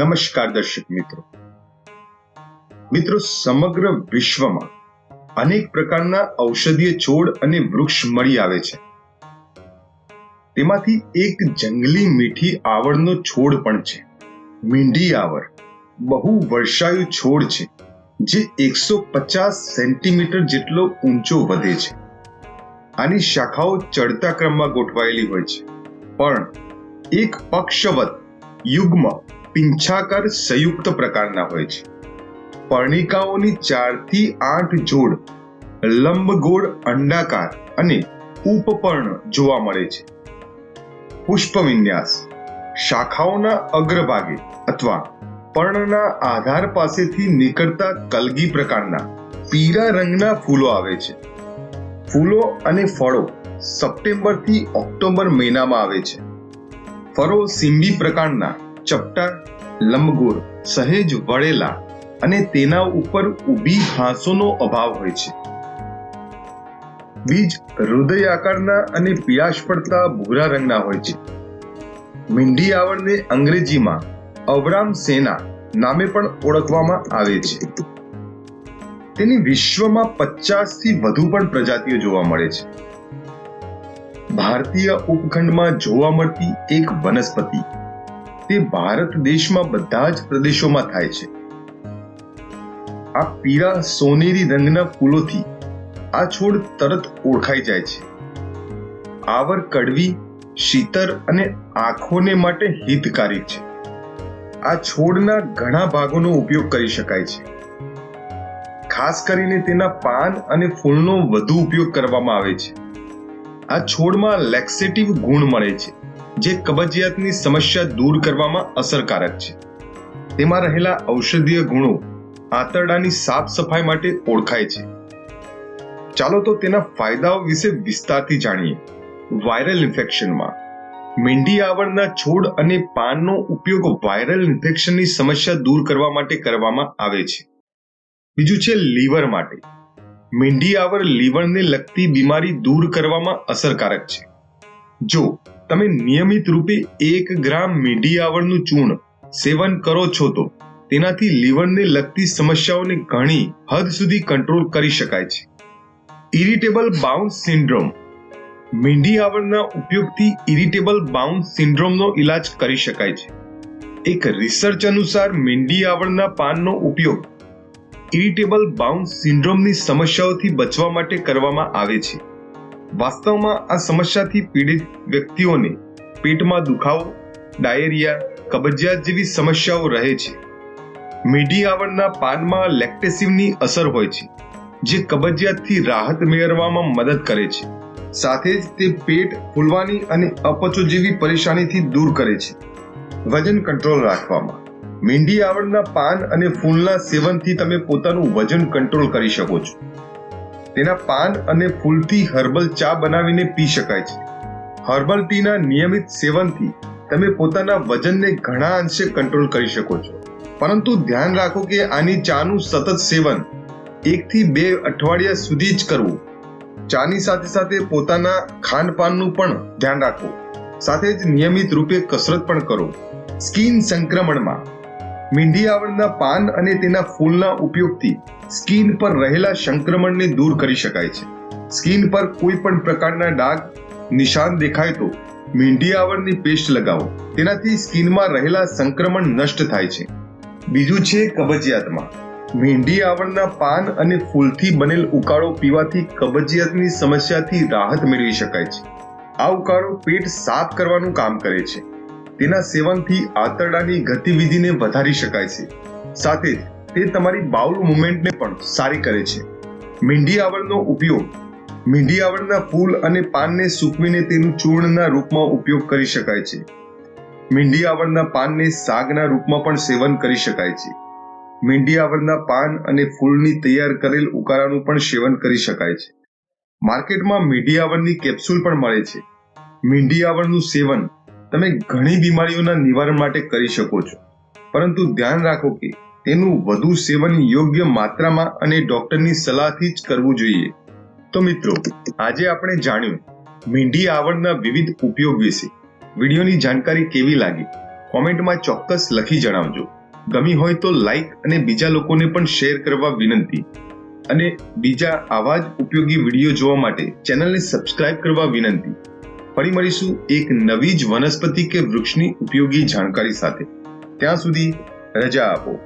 નમસ્કાર દર્શક મિત્રો. મિત્રો, સમગ્ર વિશ્વમાં અનેક પ્રકારના ઔષધીય છોડ અને વૃક્ષ મળી આવે છે. તેમાંથી એક જંગલી મીઠી આવડનો છોડ પણ છે. મીંઢી આવર બહુ વર્ષાયુ છોડ છે, જે એકસો પચાસ સેન્ટીમીટર જેટલો ઊંચો વધે છે. આની શાખાઓ ચડતા ક્રમમાં ગોઠવાયેલી હોય છે. પણ એક પક્ષવત યુગ્મ પિંછાકાર સંયુક્ત પ્રકારના હોય છે. પર્ણિકાઓની ચારથી આઠ જોડ, લંબગોળ અંડાકાર અને ઉપપર્ણ જોવા મળે છે. પુષ્પ વિન્યાસ શાખાઓના અગ્રભાગે અથવા પર્ણના આધાર પાસેથી નીકળતા કલગી પ્રકારના પીળા રંગના ફૂલો આવે છે. ફૂલો અને ફળો સપ્ટેમ્બરથી ઓક્ટોબર મહિનામાં આવે છે. ફળો સિંબી પ્રકારના ચપટા, લંબગોળ, સહેજ વળેલા અને તેના ઉપર ઊભી ઘાસોનો અભાવ હોય છે. બીજ હૃદય આકારના અને પીળાશ પડતા ભૂરા રંગના હોય છે. મીંઢી આવળને અંગ્રેજીમાં અવરામ સેના નામે પણ ઓળખવામાં આવે છે. તેની વિશ્વમાં પચાસથી વધુ પણ પ્રજાતિઓ જોવા મળે છે. ભારતીય ઉપખંડમાં જોવા મળતી એક વનસ્પતિ તે ભારત દેશમાં બધા જ પ્રદેશોમાં થાય છે. આ પીળા સોનેરી રંગના ફૂલોથી આ છોડ તરત ઓળખાઈ જાય છે. આવર કડવી શીતળ અને આંખોને માટે હિતકારી છે. આ છોડના ઘણા ભાગોનો ઉપયોગ કરી શકાય છે. ખાસ કરીને તેના પાન અને ફૂલનો વધુ ઉપયોગ કરવામાં આવે છે. આ છોડમાં લેક્સેટિવ ગુણ મળે છે. જે કબજિયાતની સમસ્યા દૂર કરવામાં અસરકારક છે. તેમાં રહેલા ઔષધીય ગુણો આંતરડાની સાફ સફાઈ માટે ઓળખાય છે. ચાલો તો તેના ફાયદાઓ વિશે વિસ્તારથી જાણીએ. વાયરલ ઇન્ફેક્શનમાં મીંડી આવળના છોડ અને પાનનો ઉપયોગ વાયરલ ઇન્ફેક્શનની સમસ્યા દૂર કરવા માટે કરવામાં આવે છે. બીજું છે લીવર માટે. મીંડી આવર લીવરને લગતી બીમારી દૂર કરવામાં અસરકારક છે. જો તમે નિયમિત રૂપે એક ગ્રામ મીઠી આવળનું ચૂર્ણ સેવન કરો છો તો તેનાથી લીવરને લગતી સમસ્યાઓને ઘણી હદ સુધી કંટ્રોલ કરી શકાય છે. ઇરિટેબલ બાઉન્સ સિન્ડ્રોમ મીંઢી આવળના ઉપયોગથી ઇરિટેબલ બાઉન્સ સિન્ડ્રોમનો ઇલાજ કરી શકાય છે. એક રિસર્ચ અનુસાર મીંઢી આવળના પાનનો ઉપયોગ ઇરિટેબલ બાઉન્સ સિન્ડ્રોમની સમસ્યાઓથી બચવા માટે કરવામાં આવે છે. વાસ્તવમાં આ સમસ્યાથી પીડિત વ્યક્તિઓને પેટમાં દુખાવો, ડાયેરિયા, કબજિયાત જેવી સમસ્યાઓ રહે છે. મીઠી આવળના પાનમાં લેક્ટેસિવની અસર હોય છે, જે કબજિયાતથી રાહત મેળવવામાં મદદ કરે છે. સાથે જ તે પેટ ફૂલવાની અને અપચો જેવી પરેશાનીથી દૂર કરે છે. વજન કંટ્રોલ રાખવામાં. મીંડી આવળના પાન અને ફૂલના સેવનથી તમે પોતાનું વજન કંટ્રોલ કરી શકો છો. તેના પાન અને ફૂલથી હર્બલ ચા બનાવીને પી શકાય છે. હર્બલ ટીના નિયમિત સેવનથી તમે પોતાના વજનને ઘણા અંશે કંટ્રોલ કરી શકો છો. પરંતુ ધ્યાન રાખો કે આની ચાનું સતત સેવન એકથી બે અઠવાડિયા સુધી જ કરવું. ચાની સાથે સાથે પોતાના ખાનપાનનું પણ ધ્યાન રાખવું. સાથે જ નિયમિત રૂપે કસરત પણ કરો. સ્કિન સંક્રમણમાં મીંઢી આવળના પાન અને તેના ફૂલના ઉપયોગથી સ્કિન પર રહેલા સંક્રમણને દૂર કરી શકાય છે. સ્કિન પર કોઈ પણ પ્રકારના ડાઘ, નિશાન દેખાય તો મીંઢી આવળની પેસ્ટ લગાવો. તેનાથી સ્કિનમાં રહેલા સંક્રમણ નષ્ટ થાય છે. બીજું છે કબજિયાતમાં. મીંઢી આવળના પાન અને ફૂલથી બનેલ ઉકાળો પીવાથી કબજિયાતની સમસ્યાથી રાહત મેળવી શકાય છે. આ ઉકાળો પેટ સાફ કરવાનું કામ કરે છે. તેના સેવનથી આંતરડાની ગતિવિધિને વધારી શકાય છે. સાથે જ તે તમારી બાઉલ મુવમેન્ટને પણ સારી કરે છે. મીંઢી આવળનો ઉપયોગ. મીંઢી આવળના ફૂલ અને પાનને સૂકવીને તેનું ચૂર્ણના રૂપમાં ઉપયોગ કરી શકાય છે. મીંઢી આવળના પાનને શાકના રૂપમાં પણ સેવન કરી શકાય છે. મીંઢી આવળના પાન અને ફૂલની તૈયાર કરેલ ઉકાળાનું પણ સેવન કરી શકાય છે. માર્કેટમાં મીંઢી આવળની કેપ્સ્યુલ પણ મળે છે. મીંઢી આવળનું સેવન તમે ઘણી બીમારીઓના નિવારણ માટે કરી શકો છો. પરંતુ ધ્યાન રાખો કે તેનું વધુ સેવન યોગ્ય માત્રામાં અને ડોક્ટરની સલાહથી જ કરવું જોઈએ. તો મિત્રો, આજે આપણે જાણ્યું મીંઢી આવડના વિવિધ ઉપયોગ વિશે. વિડીયોની જાણકારી કેવી લાગી? કોમેન્ટમાં ચોક્કસ લખી જણાવજો. ગમી હોય તો લાઈક અને બીજા લોકોને પણ શેર કરવા વિનંતી. અને બીજા આવા જ ઉપયોગી વીડિયો જોવા માટે ચેનલને સબસ્ક્રાઇબ કરવા વિનંતી. ફરી મળીશું એક નવી જ વનસ્પતિ કે વૃક્ષની ઉપયોગી જાણકારી સાથે. ત્યાં સુધી રજા આપો.